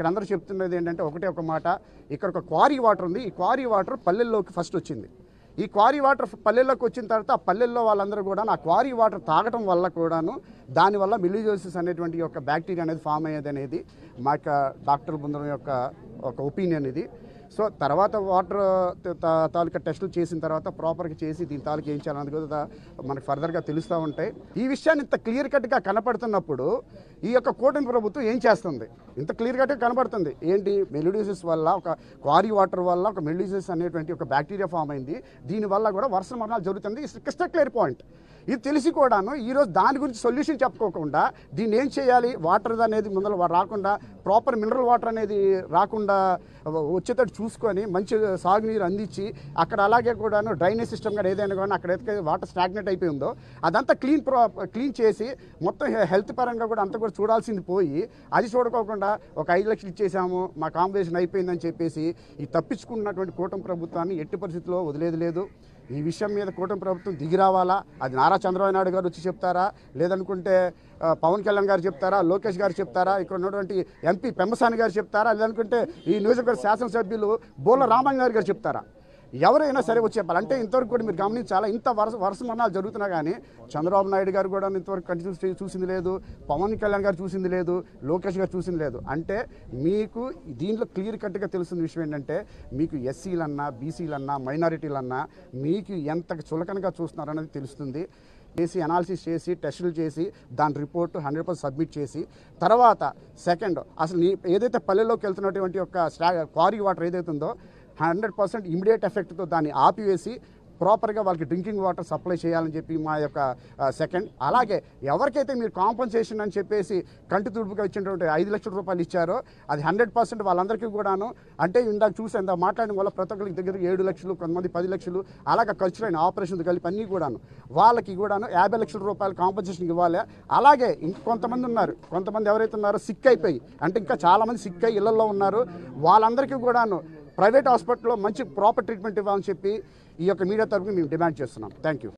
ఇక్కడ అందరూ చెప్తున్నది ఏంటంటే ఒకటే ఒక మాట. ఇక్కడ ఒక క్వారీ వాటర్ ఉంది. ఈ క్వారీ వాటర్ పల్లెల్లోకి ఫస్ట్ వచ్చింది. ఈ క్వారీ వాటర్ పల్లెల్లోకి వచ్చిన తర్వాత ఆ పల్లెల్లో వాళ్ళందరూ కూడా ఆ క్వారీ వాటర్ తాగటం వల్ల కూడాను దానివల్ల మిలిజోసిస్ అనేటువంటి యొక్క బ్యాక్టీరియా అనేది ఫామ్ అయ్యేది అనేది మా యొక్క డాక్టర్ బృందం యొక్క ఒక ఒపీనియన్ ఇది. సో తర్వాత వాటర్ తాలూకా టెస్టులు చేసిన తర్వాత ప్రాపర్గా చేసి దీని తాలూకా ఏం చేయాలన్నది కూడా మనకు ఫర్దర్గా తెలుస్తూ ఉంటాయి. ఈ విషయాన్ని ఇంత క్లియర్ కట్గా కనపడుతున్నప్పుడు ఈ యొక్క కూటమి ప్రభుత్వం ఏం చేస్తుంది? ఇంత క్లియర్ కట్గా కనబడుతుంది ఏంటి? మెలిడిసిస్ వల్ల ఒక క్వారీ వాటర్ వల్ల ఒక మెలిడిసిస్ అనేటువంటి ఒక బ్యాక్టీరియా ఫామ్ అయింది. దీనివల్ల కూడా వర్ష మరణాలు జరుగుతుంది. Crystal clear point. ఇది తెలిసి కూడాను ఈరోజు దాని గురించి సొల్యూషన్ చెప్పుకోకుండా దీన్ని ఏం చేయాలి? వాటర్ అనేది ముందర రాకుండా ప్రాపర్ మినరల్ వాటర్ అనేది రాకుండా వచ్చేటట్టు చూసుకొని మంచి సాగునీరు అందించి అక్కడ అలాగే కూడాను డ్రైనేజ్ సిస్టమ్ కానీ ఏదైనా కానీ అక్కడ అయితే వాటర్ స్టాగ్నెట్ అయిపోయి ఉందో అదంతా క్లీన్ ప్రో క్లీన్ చేసి మొత్తం హెల్త్ పరంగా కూడా అంతా కూడా చూడాల్సింది పోయి అది చూడకోకుండా ఒక ఐదు లక్షలు ఇచ్చేసాము మా కాంబినేషన్ అయిపోయిందని చెప్పేసి ఈ తప్పించుకున్నటువంటి కూటమి ప్రభుత్వాన్ని ఎట్టి పరిస్థితుల్లో వదిలేదు లేదు. ఈ విషయం మీద కూటమి ప్రభుత్వం దిగి రావాలా? అది నారా చంద్రబాబు నాయుడు గారు వచ్చి చెప్తారా? లేదనుకుంటే పవన్ కళ్యాణ్ గారు చెప్తారా? లోకేష్ గారు చెప్తారా? ఇక్కడ ఉన్నటువంటి ఎంపీ పెమ్మసాని గారు చెప్తారా? లేదనుకుంటే ఈ నియోజకవర్గ శాసనసభ్యులు బోల రామయ్య గారు చెప్తారా? ఎవరైనా సరే వచ్చి చెప్పాలి అంటే ఇంతవరకు కూడా మీరు గమనించాలా ఇంత వరుస వరుస మరణాలు జరుగుతున్నా కానీ చంద్రబాబు నాయుడు గారు కూడా ఇంతవరకు కంటిన్యూస్ చూసింది లేదు. పవన్ కళ్యాణ్ గారు చూసింది లేదు. లోకేష్ గారు చూసింది లేదు. అంటే మీకు దీంట్లో క్లియర్ కట్గా తెలుస్తున్న విషయం ఏంటంటే మీకు ఎస్సీలన్నా బీసీలన్నా మైనారిటీలన్నా మీకు ఎంత చులకనగా చూస్తున్నారనేది తెలుస్తుంది. చేసి అనాలిసిస్ చేసి టెస్టులు చేసి దాని రిపోర్ట్ హండ్రెడ్ పర్సెంట్ సబ్మిట్ చేసి తర్వాత సెకండ్ అసలు నీ ఏదైతే పల్లెల్లోకి వెళ్తున్నటువంటి ఒక స్టా క్వారీ వాటర్ ఏదైతే ఉందో హండ్రెడ్ పర్సెంట్ ఇమీడియట్ ఎఫెక్ట్తో దాన్ని ఆపివేసి ప్రాపర్గా వాళ్ళకి డ్రింకింగ్ వాటర్ సప్లై చేయాలని చెప్పి మా యొక్క సెకండ్. అలాగే ఎవరికైతే మీరు కాంపన్సేషన్ అని చెప్పేసి కంటి తుడుపుగా ఇచ్చినటువంటి ఐదు లక్షల రూపాయలు ఇచ్చారో అది హండ్రెడ్ పర్సెంట్ వాళ్ళందరికీ కూడాను అంటే ఇందాక చూసి ఇందాక మాట్లాడడం వల్ల ప్రతి ఒక్కరికి దగ్గర ఏడు లక్షలు కొంతమంది పది లక్షలు అలాగే ఖర్చులైన ఆపరేషన్లు కలిపి అన్నీ కూడాను. వాళ్ళకి కూడాను యాభై లక్షల రూపాయలు కాంపన్సేషన్ ఇవ్వాలి. అలాగే ఇంకొంతమంది ఉన్నారు కొంతమంది ఎవరైతే ఉన్నారో సిక్ అయిపోయి అంటే ఇంకా చాలామంది సిక్ అయ్యి ఇళ్ళలో ఉన్నారు వాళ్ళందరికీ కూడాను ప్రైవేట్ హాస్పిటల్లో మంచి ప్రాపర్ ట్రీట్మెంట్ ఇవ్వాలని చెప్పి ఈ యొక్క మీడియా తరఫున మేము డిమాండ్ చేస్తున్నాం. Thank you